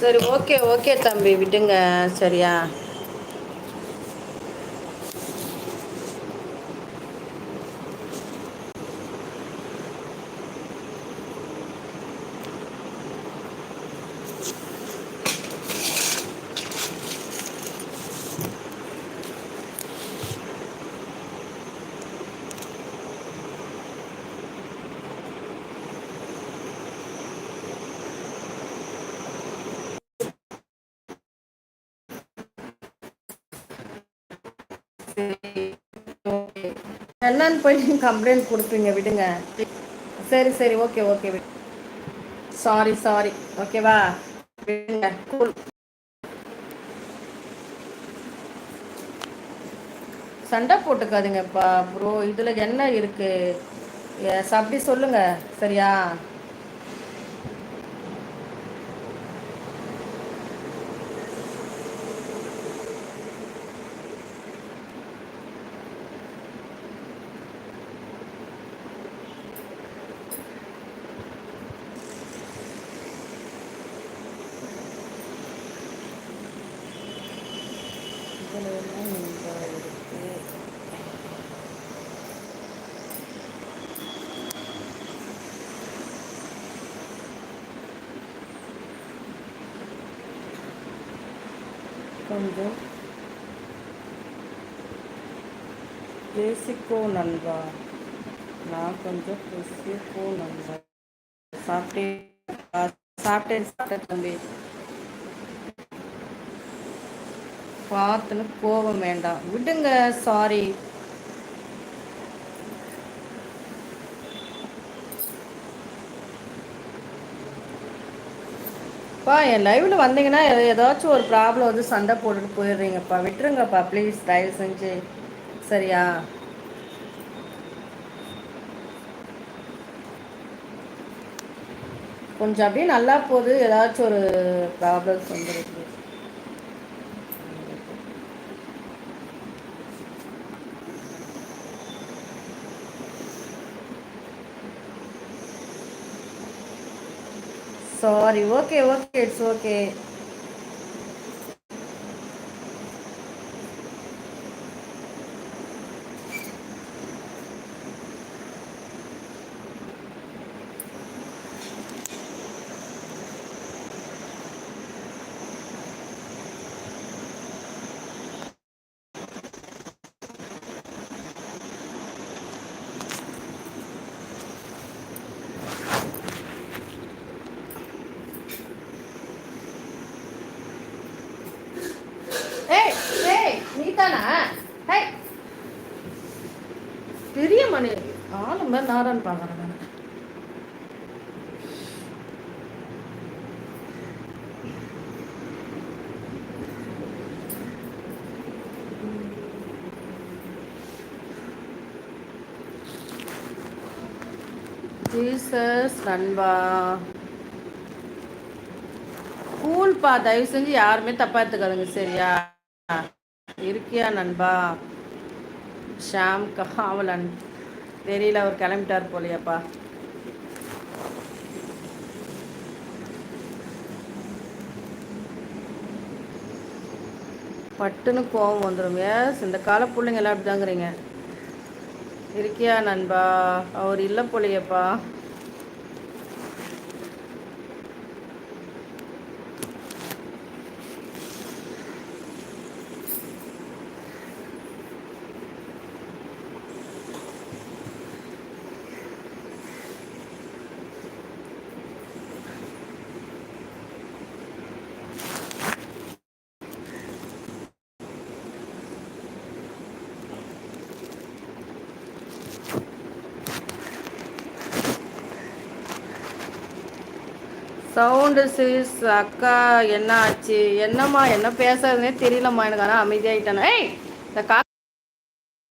சரி okay okay தம்பி விடுங்க சரியா? என்னன்னு போய் கம்ப்ளைண்ட் கொடுப்பீங்க விடுங்க. சரி சரி ஓகே ஓகே சாரி சாரி ஓகேவா விடுங்க. கூல் சண்டை போட்டுக்காதுங்கப்பா ப்ரோ இதில் என்ன இருக்கு? அப்படி சொல்லுங்க. சரியா இதில் என்ன இந்த இருக்கு கொஞ்சம் பேசிக்கோ நண்பா. நான் கொஞ்சம் பேசிக்கோ நண்பா. சாப்பிட்டேன் சாப்பிட்டேன் சாப்பிட்டேன் தம்பி. பார்த்துன்னு கோபம் வேண்டாம். விடுங்க சாரி பா என் லைவ்ல வந்தீங்கன்னா ஏதாச்சும் ஒரு ப்ராப்ளம் வந்து சண்டை போட்டுட்டு போயிடுறீங்கப்பா. விட்டுருங்கப்பா ப்ளீஸ் தயவு செஞ்சு. சரியா? கொஞ்சம் அப்படியே நல்லா போகுது. ஏதாச்சும் ஒரு ப்ராப்ளம்ஸ் வந்துருக்கு sorry okay okay it's okay பெரிய மணி. ஆளு மாதிரி நாரான்னு பார்க்குறேன் நான். ஜீசஸ் நண்பா. கூல்ப்பா தயவு செஞ்சு யாருமே தப்பா எடுத்துக்காதுங்க சரியா? இருக்கியா நண்பா? ஷாம் காவலன் தெரியல அவர் கிளம்பிட்டார் போலியாப்பா. பட்டுன்னு கோவம் வந்துடும் ஏஸ் இந்த கால பிள்ளைங்க எல்லாம் அப்படிதாங்கிறீங்க. இருக்கியா நண்பா? அவர் இல்லை போலியப்பா. சவுண்டு சிஸ் அக்கா என்ன ஆச்சு? என்னம்மா என்ன பேசுறதுனே தெரியலம்மா எனக்கு. ஆனால் அமைதியாயிட்டானே. ஏய் இந்த கா